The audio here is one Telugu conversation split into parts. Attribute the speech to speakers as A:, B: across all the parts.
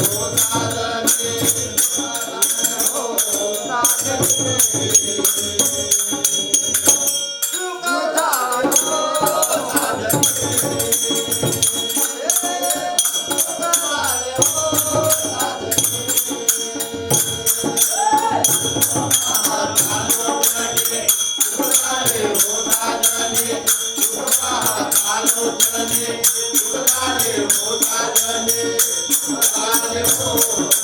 A: Oh,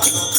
A: Oh,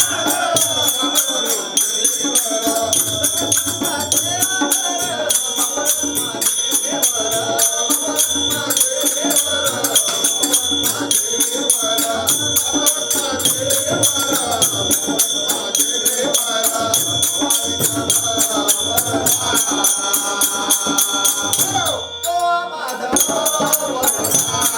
A: Oh, my God.